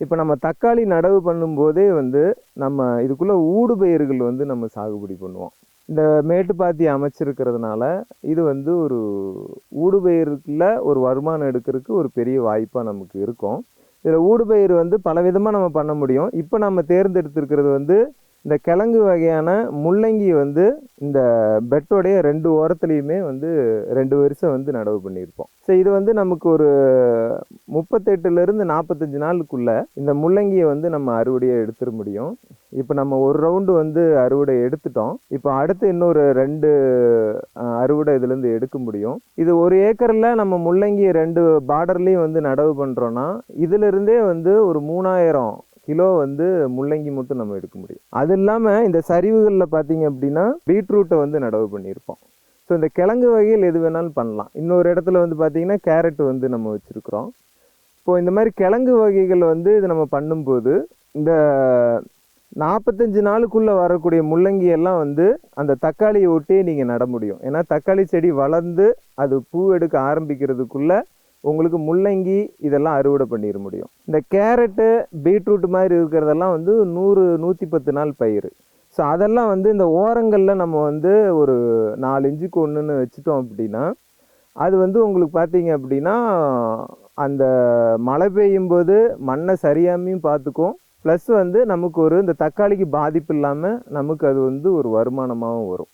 இப்போ நம்ம தக்காளி நடவு பண்ணும்போதே வந்து நம்ம இதுக்குள்ளே ஊடுபயிர்கள் வந்து நம்ம சாகுபடி பண்ணுவோம். இந்த மேட்டுப்பாத்தி அமைச்சிருக்கிறதுனால இது வந்து ஒரு ஊடுபயிருக்குள்ள ஒரு வருமானம் எடுக்கிறதுக்கு ஒரு பெரிய வாய்ப்பாக நமக்கு இருக்கும். இதில் ஊடுபயிர் வந்து பலவிதமாக நம்ம பண்ண முடியும். இப்போ நம்ம தேர்ந்தெடுத்திருக்கிறது வந்து இந்த கிழங்கு வகையான முள்ளங்கி வந்து இந்த பெட்டோடைய ரெண்டு ஓரத்துலேயுமே வந்து ரெண்டு வருஷம் வந்து நடவு பண்ணியிருப்போம். ஸோ இது வந்து நமக்கு ஒரு முப்பத்தெட்டுலேருந்து நாற்பத்தஞ்சு நாளுக்குள்ளே இந்த முள்ளங்கியை வந்து நம்ம அறுவடையை எடுத்துட முடியும். இப்போ நம்ம ஒரு ரவுண்டு வந்து அறுவடை எடுத்துட்டோம். இப்போ அடுத்து இன்னொரு ரெண்டு அறுவடை இதுலேருந்து எடுக்க முடியும். இது ஒரு ஏக்கரில் நம்ம முள்ளங்கி ரெண்டு பார்டர்லேயும் வந்து நடவு பண்ணுறோன்னா இதிலிருந்தே வந்து ஒரு மூணாயிரம் கிலோ வந்து முள்ளங்கி மட்டும் நம்ம எடுக்க முடியும். அது இல்லாமல் இந்த சரிவுகளில் பார்த்தீங்க அப்படின்னா பீட்ரூட்டை வந்து நடவு பண்ணியிருப்போம். ஸோ இந்த கிழங்கு வகையில் எது வேணாலும் பண்ணலாம். இன்னொரு இடத்துல வந்து பார்த்தீங்கன்னா கேரட் வந்து நம்ம வச்சுருக்குறோம். இப்போது இந்த மாதிரி கிழங்கு வகைகள் வந்து இது நம்ம பண்ணும்போது இந்த நாற்பத்தஞ்சு நாளுக்குள்ளே வரக்கூடிய முள்ளங்கி எல்லாம் வந்து அந்த தக்காளியை ஒட்டியே நீங்கள் நட முடியும். ஏன்னா தக்காளி செடி வளர்ந்து அது பூ எடுக்க ஆரம்பிக்கிறதுக்குள்ள உங்களுக்கு முள்ளங்கி இதெல்லாம் அறுவடை பண்ணிட முடியும். இந்த கேரட்டு பீட்ரூட் மாதிரி இருக்கிறதெல்லாம் வந்து நூறு நூற்றி பத்து நாள் பயிர் ஸோ அதெல்லாம் வந்து இந்த ஓரங்களில் நம்ம வந்து ஒரு நாலு இன்ச்சுக்கு ஒன்றுன்னு வச்சுட்டோம் அப்படின்னா அது வந்து உங்களுக்கு பார்த்தீங்க அப்படின்னா அந்த மழை பெய்யும் போது மண்ணை சரியாமையும் பார்த்துக்கும் ப்ளஸ் வந்து நமக்கு ஒரு இந்த தக்காளிக்கு பாதிப்பு இல்லாமல் நமக்கு அது வந்து ஒரு வருமானமாகவும் வரும்.